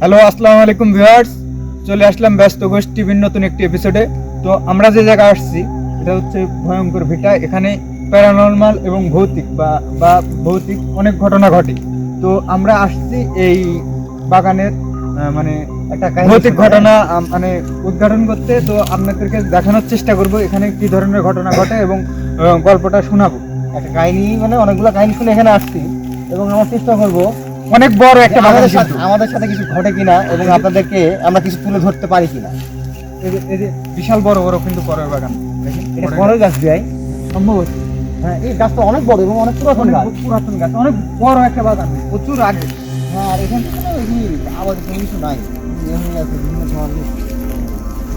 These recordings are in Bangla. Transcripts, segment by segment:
হ্যালো আসসালামু আলাইকুম ভিউয়ার্স। চলে আসলাম ব্যস্ত গোষ্ঠী ভিন্ন নতুন একটি এপিসোডে তো আমরা যে জায়গায় আসছি এটা হচ্ছে ভয়ঙ্কর ভিটা। এখানে প্যারানর্মাল এবং ভৌতিক বা বা ভৌতিক অনেক ঘটনা ঘটে। তো আমরা আসছি এই বাগানের মানে একটা ভৌতিক ঘটনা। মানে উদ্ঘাটন করতে। তো আপনাদেরকে দেখানোর চেষ্টা করব এখানে কি ধরনের ঘটনা ঘটে এবং গল্পটা শোনাবো। একটা কাহিনী মানে অনেকগুলো কাহিনী শুনে এখানে আসছি। এবং আমার চেষ্টা করব অনেক বড় একটা আমাদের সাথে আমাদের সাথে কিছু ঘটে কিনা এবং আপনাদেরকে আমরা কিছু তুলে ধরতে পারি কিনা? এই যে- বিশাল বড় বড় কিন্তু পরের বাগান। এটা বড় গাছ। ভাই। সম্ভবত। হ্যাঁ এই গাছটা অনেক বড় এবং অনেক পুরাতন গাছ। পুরাতন গাছ অনেক বড় একটা বাগান প্রচুর আগে। হ্যাঁ আর এখানে আওয়াজ কোনো কিছু নাই। এমনি আছে বিভিন্ন ধরনের।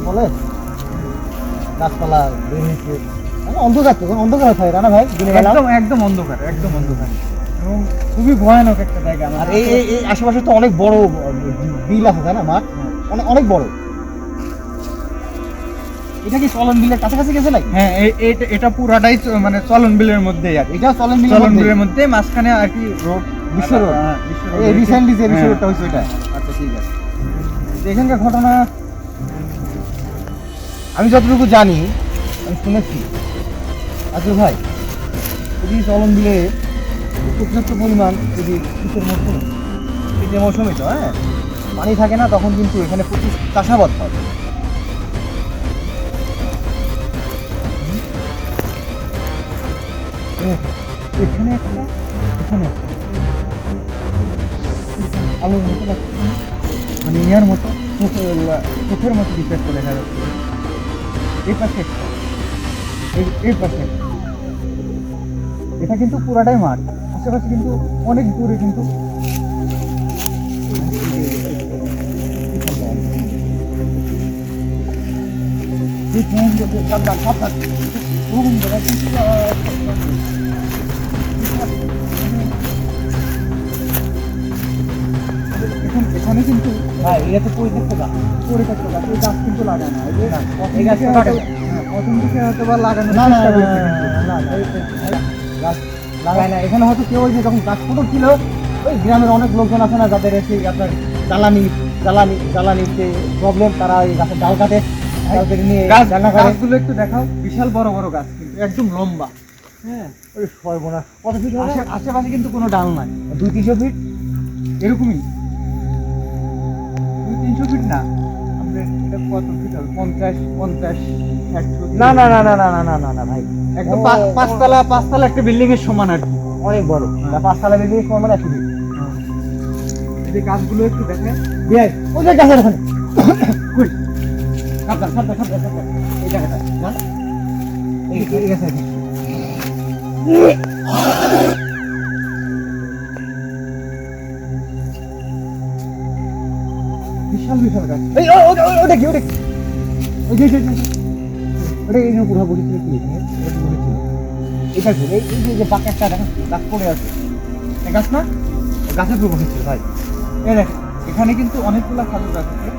বলে? গাছপালা বের হয়েছে। মানে অন্ধকার তো অন্ধকার হয় না ভাই? একদম একদম অন্ধকার একদম অন্ধকার। এবং খুবই ভয়ানক একটা জায়গা আর এই এই আশেপাশে তো অনেক বড় বিল আছে তাই না মাঠ অনেক অনেক বড়। এটা কি চলন বিলের কাছাকাছি গেছে নাকি? হ্যাঁ এটা- এটা পুরাটাই মানে চলন বিলের মধ্যেই আর এটা চলন বিলের চলন বিলের মধ্যে মাঝখানে আর কি রোড বিশ্ব রোড? হ্যাঁ, বিশ্ব রোড এই। রিসেন্টলি যে বিশ্ব হ্যাঁ। রোডটা হয়েছে ওইটা। আচ্ছা ঠিক আছে। এখানকার ঘটনা আমি যতটুকু জানি আমি শুনেছি। আচ্ছা ভাই চলন বিলে পর্যাপ্ত পরিমাণ যদি শীতের মৌসুম শীতের মৌসুমে তো হ্যাঁ পানি থাকে না, তখন কিন্তু এখানে প্রচুর চাষাবাদ হয়। এখানে একটা, এখানে। আলোর মতো মানে ইয়ার মতো চোখের- মতো ডিপেন্ড করে দেখা যাচ্ছে। এই পাশে এই পাশে এটা কিন্তু পুরাটাই মাঠ। কাছাকাছি কিন্তু অনেক দূরে কিন্তু। এখানে কিন্তু এটা তো পরিত্যক্ত গাছ। পরিত্যক্ত গাছ এই গাছ কিন্তু লাগানো এই প্রথম দিকে হ্যাঁ, হয়তো বা লাগানো না না লাগায় না। এখানে হয়তো কেউ ওই যে যখন গাছ ছোট ছিল ওই গ্রামের অনেক লোকজন আছে না যাদের এসে আপনার জ্বালানি জ্বালানি জ্বালানিতে প্রবলেম তারা এই গাছের ডাল কাটে। ডাল কেটে নিয়ে রান্না করে। গাছগুলো একটু দেখাও বিশাল বড় বড় গাছ কিন্তু একদম লম্বা। হ্যাঁ ওই সর্বনাশ। কত ফিট আশেপাশে কিন্তু কোনো ডাল নাই। দুই তিনশো ফিট এরকমই। দুই তিনশো ফিট না। কত পঞ্চাশ পঞ্চাশ না না না না না না না না না ভাই। একদম পাঁচতলা পাঁচতলা একটা বিল্ডিং এর সমান আর অনেক বড়। হ্যাঁ। পাঁচতলা বিল্ডিং সমান একশো ফিট। এই গাছগুলো একটু দেখে বিয়াই ওই যে গাছের ওখানে। সাবধান সাবধান সাবধান সাবধান। এই জায়গাটা এই এই বিশাল বিশাল গাছ এই ওটা ওটা কি ওটা কি? ওই যে ওই যে, ওই যে। ওটা এই পুরো বসেছিল কি এখানে ওটা বসেছিল এটা কি এই এই যে- যে বাঁকা একটা দেখেন গাছ পড়ে আছে। গাছ না? গাছের উপর বসেছিল ভাই। এই দেখ এখানে কিন্তু অনেকগুলা খাজুর গাছ আছে।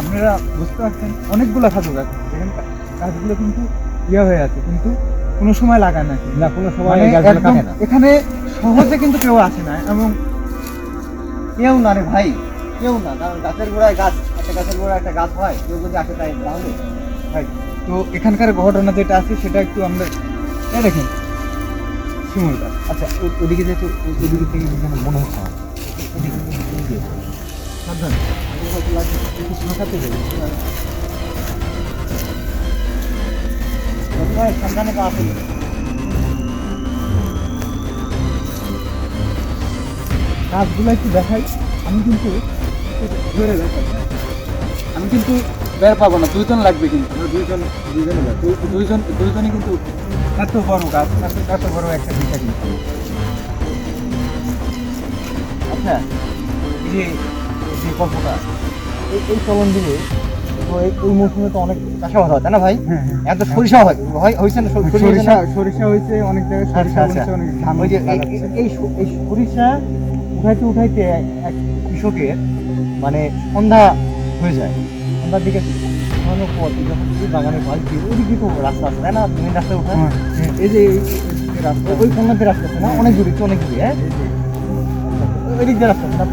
আপনারা বুঝতে পারছেন অনেকগুলো খাজুর গাছ আছে। এখানে গাছগুলো কিন্তু ইয়ে হয়ে আছে কিন্তু কোনো সময় লাগায় না। না কোনো সময় মানে এখানে সহজে কিন্তু কেউ আসে না এবং কেউ না রে ভাই। কেউ না কারণ গাছের গোড়ায় গাছ একটা গাছের গোড়ায় একটা গাছ হয় কেউ যদি আসে তাই তাহলে ভাই, তো এখানকার ঘটনা যেটা আছে সেটা একটু আমরা এই দেখেন শিমুল আচ্ছা ওদিকে যেহেতু ওদিকে থেকে যেন মনে হচ্ছে আমার। সাবধান সাবধানে পা ফেলো। গাছগুলো একটু দেখাই আমি কিন্তু ধরে। আমি কিন্তু বের পাবো না দুইজন লাগবে কিন্তু। দুইজন দুইজনে দুইজন দুইজনে কিন্তু এত বড় গাছ এত বড় একটা ভিটা কিন্তু। আচ্ছা এই যে যে গল্পটা এই দিলে তো এই মৌসুমে তো অনেক চাষাবাদ হয় তাই না ভাই? হ্যাঁ হ্যাঁ। এত সরিষা হয় হয় হয়েছে না সরিষা সরিষা হয়েছে অনেক জায়গায় আচ্ছা সরিষা আচ্ছা। হয়েছে অনেক ধান এই সরিষা উঠাইতে উঠাইতে এক কৃষকের মানে সন্ধ্যা হয়ে যায়। সন্ধ্যার দিকে ঘুমানোর পর যখন বাগানে পাশ দিয়ে ওইদিকে তো রাস্তা আছে তাই না? মেন রাস্তায় ওঠা। হ্যাঁ, এই যে রাস্তা ওই কন্যাদের রাস্তা আছে না? অনেক দূরে অনেক দূরে হ্যাঁ? ওই দিক দিয়ে রাস্তা আছে না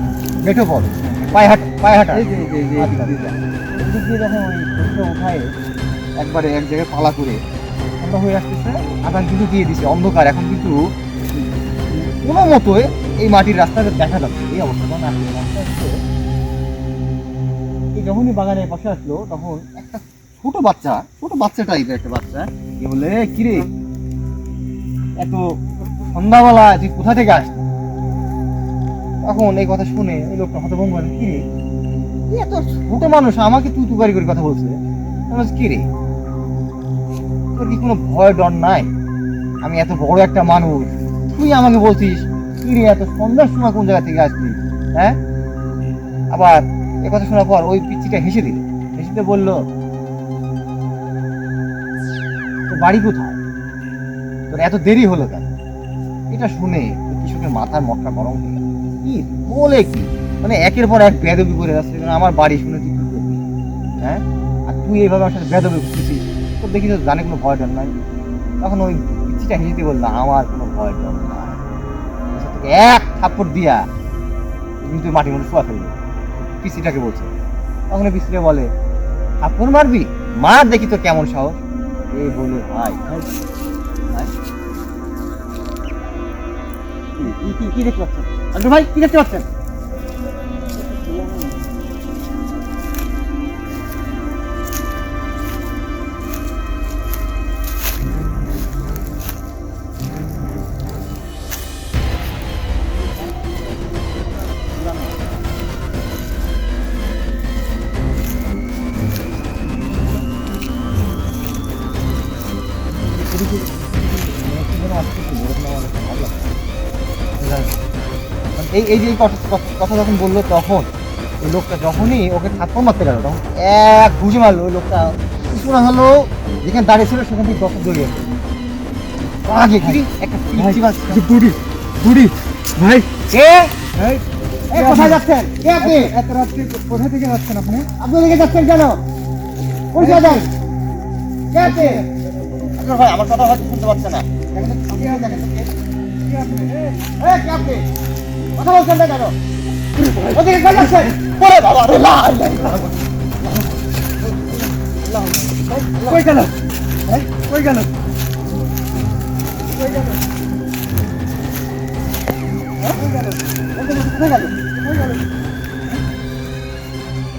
বেটো পথ পায়ে হাঁটা পায়ে এই যে এই যে এই যে আচ্ছা, দিয়ে আচ্ছা। এদিক দিয়ে যখন ওই ঘুরতে উঠায় একবারে এক জায়গায় পালা করে আমরা হয়ে আসতেছে আদান কিন্তু দিয়ে দিছে অন্ধকার। এখন কিন্তু কোনো মতোই এই মাটির রাস্তাটা দেখা যাচ্ছে এই অবস্থা। তখন রাস্তা যখনই বাগানের পাশে আসলো তখন একটা ছোট বাচ্চা ছোট বাচ্চা টাইপের একটা বাচ্চা। এ বলে কিরে এত সন্ধ্যাবেলা তুই কোথা থেকে আসলি? তখন এই কথা শুনে এই লোকটা হতভঙ্গ হলো কিরে এত ছোট মানুষ আমাকে তুই তুকারি করে কথা বলছে। আমি বলছি, কি রে তোর কি কোনো ভয় ডর নাই? আমি এত বড় একটা মানুষ তুই আমাকে বলছিস কি রে এত সন্ধ্যার সময় কোন জায়গা থেকে আসলি? হ্যাঁ? আবার এ কথা শোনার পর ওই পিচ্ছিটা হেসে দিল। হেসে বলল বাড়ি কোথায়? তোর এত দেরি হলো কেন? এটা শুনে কৃষকের মাথার মটকা গরম হয়ে কি বলে কি? মানে একের পর এক বেদবি করে কারণ আমার বাড়ি শুনে তুই কি করবি? হ্যাঁ? আর তুই এইভাবে আমার সাথে বেদবি করতেছিস তোর দেখি তো জানে কোনো ভয় ডর নাই। তখন ওই পিচ্ছিটা হেসে দিয়ে বলল, আমার কোনো ভয় ডর নাই এক থাপ্পড় দিয়া কিন্তু মাটির মধ্যে শোয়া ফেলবে। পিসিটাকে বলছে। তখন পিসিটা বলে, ঠাকুর মারবি? মার দেখি তোর কেমন সাহস। এই বলে, ভাই কি- কি দেখতে পাচ্ছেন? ভাই, কি দেখতে পাচ্ছেন? এই এই যে কথা যখন বলল তখন ওই লোকটা যখনই ওকে থাপ্পড় মারতে গেল তখন এক ঘুষি মারলো ওই লোকটা কিছু না হলো যেখানে দাঁড়িয়ে ছিল সেখান থেকে দৌড়িয়ে গেল। আগে কি একটা বুড়ি বুড়ি ভাই। কে? কোথায় যাচ্ছেন? কে আপনি? এত রাত্রে কোথা থেকে যাচ্ছেন আপনি? আপনি ওদিকে যাচ্ছেন কেন? পরিচয় দেন কে আপনি? আপনার ভাই আমার কথা হয়তো শুনতে পাচ্ছে না। কথা বলছেন না ওদিকে বাবা হ্যাঁ কই গেল? কই গেল? হ্যাঁ? কই ওদিকে কোথায় গেল? কই গেল?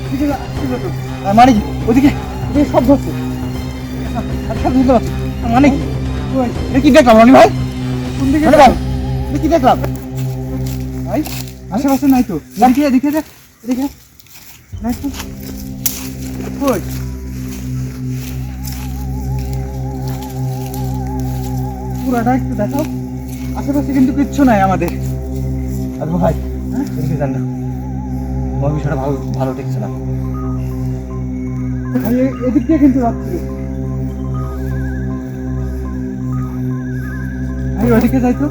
কি ছিল ছিল তো আর ওদিকে ওদিকে শব্দ হচ্ছে আর শব্দ শুনতে পাচ্ছি আর মানে কি কি দেখলাম রনি ভাই? কোন দিকে? ভাই এটা কি দেখলাম? ভাই আশেপাশে নাই তো। এদিকে এদিকে দেখ এদিকে নাই তো? কই? পুরাটা একটু দেখাও। আশেপাশে কিন্তু কিচ্ছু নাই আমাদের। আর ভাই হ্যাঁ? এদিকে যান না। আমার বিষয়টা ভালো ভালো ঠেকছে না। ভাই, এদিক দিয়ে কিন্তু যাচ্ছি। ভাই ওদিকে যাই তো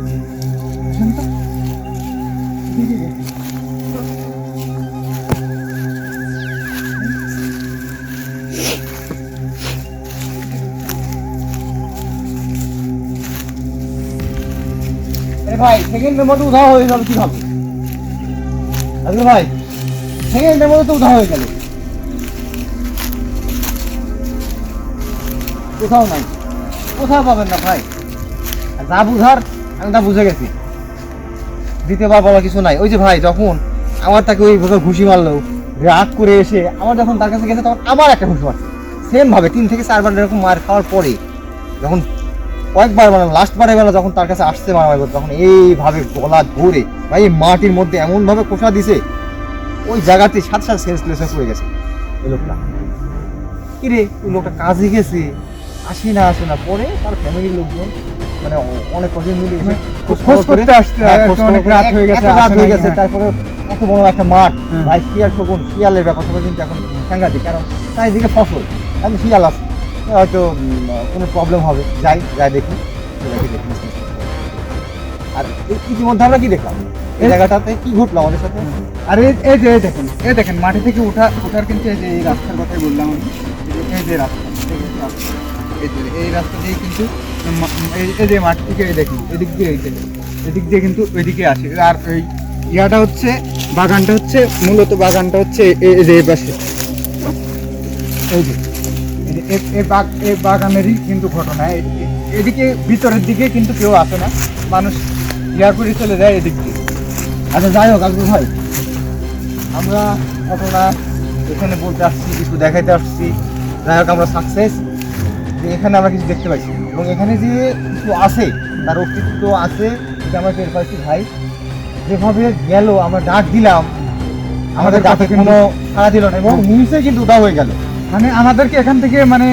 ভাই সেকেন্ডের মধ্যে উধাও হয়ে গেল কীভাবে আরে ভাই সেকেন্ডের মধ্যে তো উধাও হয়ে গেল। কোথাও নাই। কোথাও পাবেন না ভাই। যা বুঝার, আমি তা বুঝে গেছি। দ্বিতীয়বার বলা কিছু নাই। ওই যে ভাই, যখন আমার তাকে ওই ওইভাবে ঘুষি মারলো, রাগ করে এসে আমার যখন তার কাছে গেছে, তখন আবার একটা ঘুষি মারছে। সেম ভাবে তিন থেকে চারবার এরকম মার খাওয়ার পরে, যখন কয়েকবার মানে লাস্ট বারের বেলা যখন তার কাছে আসছে মারামারি করতে, তখন এইভাবে গলা ধরে, ভাই মাটির মধ্যে এমনভাবে কোষা দিছে, ওই জায়গাতে সাথে সাথে সেন্সলেস হয়ে গেছে ওই লোকটা। কি রে ওই লোকটা কাজে গেছে? আসি না আসে না পরে তার ফ্যামিলির লোকজন মানে অনেক কজন মিলে খোঁজ করে- করতে আসতে হ্যাঁ, অনেক রাত হয়ে গেছে, রাত হয়ে গেছে। তারপরে এত বড় একটা মাঠ। ভাই শিয়াল শকুন শিয়ালের ব্যাপার স্যাপার কিন্তু এখন সাংঘাতিক কারণ চারিদিকে ফসল। এখন শিয়াল আছে। হয়তো কোনো প্রবলেম হবে। যাই যাই দেখি। দেখি দেখি আর ইতিমধ্যে আমরা কি দেখলাম? এই জায়গাটাতে কি ঘটলো আমাদের সাথে? আর এই যে দেখেন এই দেখেন মাটি থেকে উঠা উঠার কিন্তু এই যে এই রাস্তার কথাই বললাম আমি। এই যে রাস্তা। এই রাস্তা, দিয়ে কিন্তু এই যে মাঠ থেকে দেখুন এদিক দিয়ে এই যে এদিক দিয়ে কিন্তু ওইদিকে আসে। আর এই ইয়াটা হচ্ছে বাগানটা হচ্ছে মূলত বাগানটা হচ্ছে এই যে এই পাশে। এই যে এই বাগানেরই কিন্তু ঘটনা। এদিকে ভিতরের দিকে কিন্তু কেউ আসে না। মানুষ ইয়া করে চলে যায় এদিক দিয়ে। আচ্ছা যাই হোক আজকে ভাই আমরা ঘটনা এখানে বলতে আসছি কিছু দেখাইতে আসছি। যাই হোক আমরা সাকসেস যে এখানে আমরা কিছু দেখতে পাইছি। এবং এখানে যে কিছু আছে তার অস্তিত্ব আছে এটা আমরা টের পাইছি ভাই। যেভাবে গেল আমরা ডাক দিলাম আমাদের ডাকে কোনো সাড়া দিল না এবং নিমিষে কিন্তু উদা হয়ে গেল। মানে আমাদেরকে এখান থেকে মানে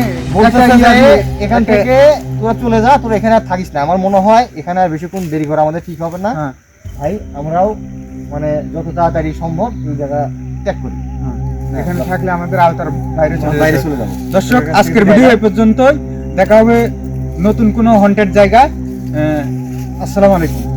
এখান থেকে তোরা চলে যা তোরা এখানে আর থাকিস না। আমার মনে হয় এখানে আর বেশিক্ষণ দেরি করা আমাদের ঠিক হবে না। হ্যাঁ, ভাই আমরাও মানে যত তাড়াতাড়ি সম্ভব এই জায়গা ত্যাগ করি। এখানে থাকলে আমাদের আওতার বাইরে চলে বাইরে চলে যাব। দর্শক আজকের ভিডিও। এই পর্যন্তই। দেখা হবে নতুন কোনো হন্টেড জায়গা আসসালামু আলাইকুম।